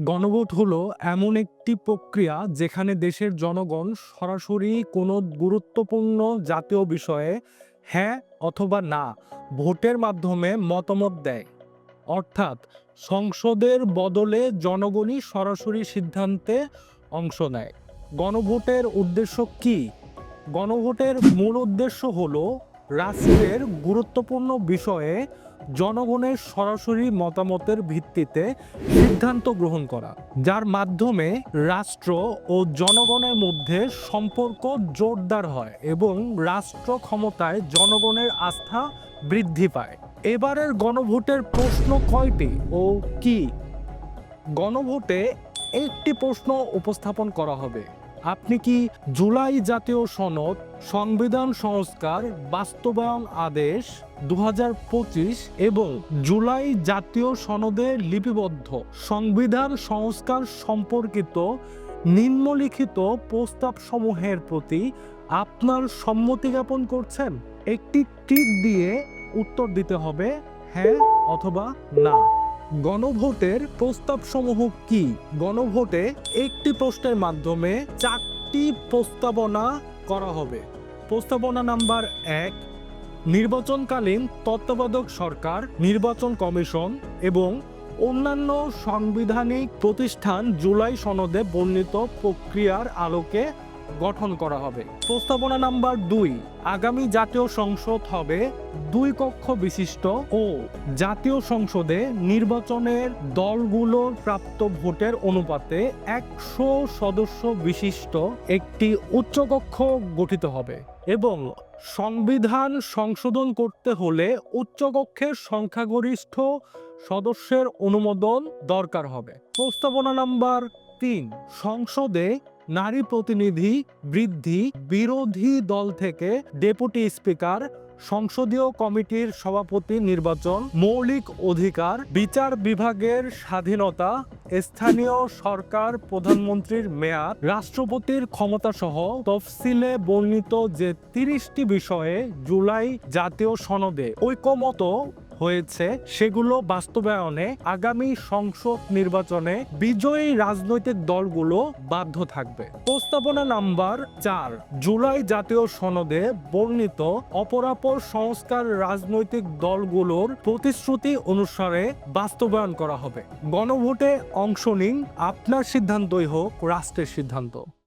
গণভোট হলো এমন একটি প্রক্রিয়া যেখানে দেশের জনগণ সরাসরি কোনো গুরুত্বপূর্ণ জাতীয় বিষয়ে হ্যাঁ অথবা না ভোটের মাধ্যমে মতামত দেয়। অর্থাৎ সংসদের বদলে জনগণই সরাসরি সিদ্ধান্তে অংশ নেয়। গণভোটের উদ্দেশ্য কি? গণভোটের মূল উদ্দেশ্য হলো রাষ্ট্রের গুরুত্বপূর্ণ বিষয়ে জনগণের সরাসরি মতামতের ভিত্তিতে সিদ্ধান্ত গ্রহণ করা, যার মাধ্যমে রাষ্ট্র ও জনগণের মধ্যে সম্পর্ক জোরদার হয় এবং রাষ্ট্র ক্ষমতায় জনগণের আস্থা বৃদ্ধি পায়। এবারের গণভোটের প্রশ্ন কয়টি ও কি? গণভোটে একটি প্রশ্ন উপস্থাপন করা হবে। আপনি কি জুলাই জাতীয় সনদ, সংবিধান সংস্কার, বাস্তবায়ন আদেশ দু হাজার পঁচিশ এবং জুলাই জাতীয় সনদে লিপিবদ্ধ সংবিধান সংস্কার সম্পর্কিত নিম্নলিখিত প্রস্তাব সমূহের প্রতি আপনার সম্মতি জ্ঞাপন করছেন? একটি টিক দিয়ে উত্তর দিতে হবে হ্যাঁ অথবা না। গণভোটের প্রস্তাবসমূহ কি? গণভোটে একটি প্রশ্নের মাধ্যমে চারটি প্রস্তাবনা করা হবে। প্রস্তাবনা নাম্বার এক, নির্বাচনকালীন তত্ত্বাবধায়ক সরকার, নির্বাচন কমিশন এবং অন্যান্য সাংবিধানিক প্রতিষ্ঠান জুলাই সনদে বর্ণিত প্রক্রিয়ার আলোকে গঠন করা হবে। প্রস্তাবনা নাম্বার দুই, আগামী জাতীয় সংসদ হবে দুই কক্ষ বিশিষ্ট ও জাতীয় সংসদে নির্বাচনের দলগুলোর প্রাপ্ত ভোটের অনুপাতে একশো সদস্য বিশিষ্ট একটি উচ্চকক্ষ গঠিত হবে এবং সংবিধান সংশোধন করতে হলে উচ্চকক্ষের সংখ্যাগরিষ্ঠ সদস্যের অনুমোদন দরকার হবে। প্রস্তাবনা নাম্বার তিন, সংসদে নারী প্রতিনিধি, বৃদ্ধি, বিরোধী দল থেকে ডেপুটি স্পিকার, সংসদীয় কমিটির সভাপতি নির্বাচন, মৌলিক অধিকার, বিচার বিভাগের স্বাধীনতা, স্থানীয় সরকার প্রধানমন্ত্রীর মেয়াদ, রাষ্ট্রপতির ক্ষমতা সহ তফসিলে বর্ণিত যে তিরিশটি বিষয়ে জুলাই জাতীয় সনদে ঐকমত হয়েছে, সেগুলো বাস্তবায়নে আগামী সংসদ নির্বাচনে বিজয়ী রাজনৈতিক দলগুলো বাধ্য থাকবে। প্রস্তাবনা নাম্বার চার, জুলাই জাতীয় সনদে বর্ণিত অপরাপর সংস্কার রাজনৈতিক দলগুলোর প্রতিশ্রুতি অনুসারে বাস্তবায়ন করা হবে। গণভোটে অংশ নিন আপনার সিদ্ধান্তই হোক, রাষ্ট্রের সিদ্ধান্ত।